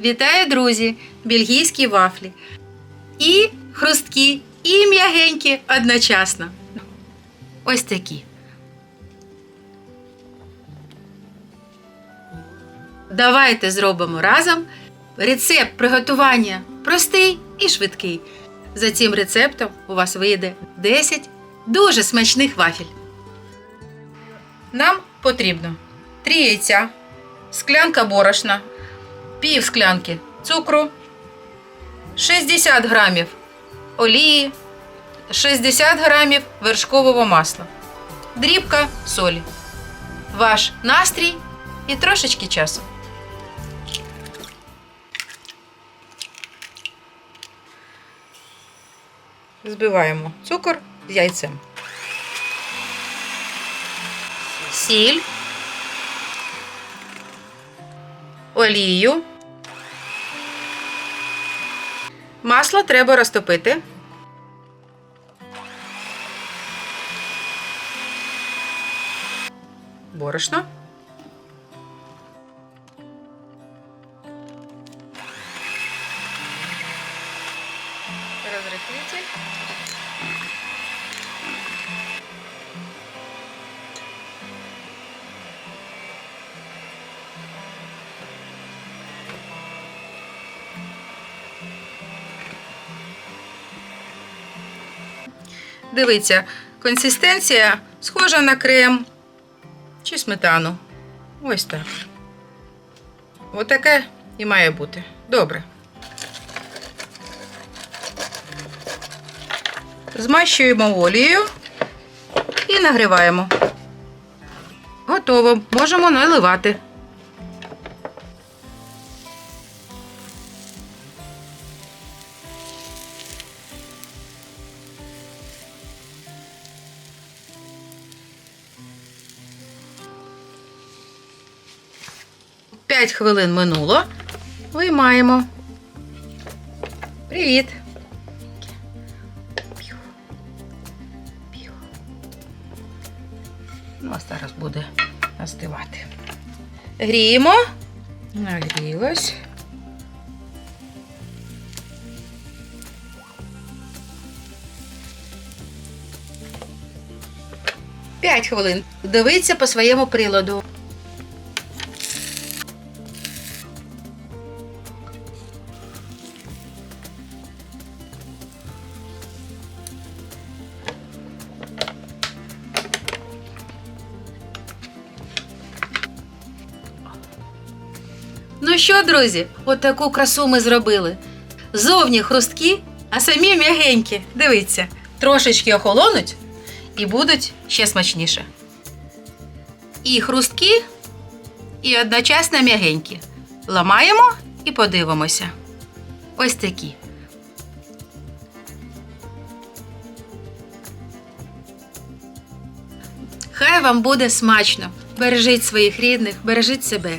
Вітаю, друзі! Бельгійські вафлі. І хрусткі, і м'ягенькі одночасно. Ось такі. Давайте зробимо разом. Рецепт приготування простий і швидкий. За цим рецептом у вас вийде 10 дуже смачних вафель. Нам потрібно 3 яйця, склянка борошна, пів склянки цукру, 60 грамів олії, 60 грамів вершкового масла, дрібка солі, ваш настрій і трошечки часу. Збиваємо цукор з яйцем. Сіль, олію. Масло треба розтопити. Борошно. Розрихлитель. Дивіться, консистенція схожа на крем чи сметану. Ось так. Отаке і має бути. Добре. Змащуємо олією і нагріваємо. Готово. Можемо наливати. П'ять хвилин минуло. Виймаємо. Привіт. Ну, а зараз буде остивати. Гріємо. Нагрілось. П'ять хвилин. Дивіться по своєму приладу. Ну що, друзі, отаку красу ми зробили. Зовні хрусткі, а самі м'ягенькі. Дивіться, трошечки охолонуть і будуть ще смачніше. І хрусткі, і одночасно м'ягенькі. Ламаємо і подивимося. Ось такі. Хай вам буде смачно. Бережіть своїх рідних, бережіть себе.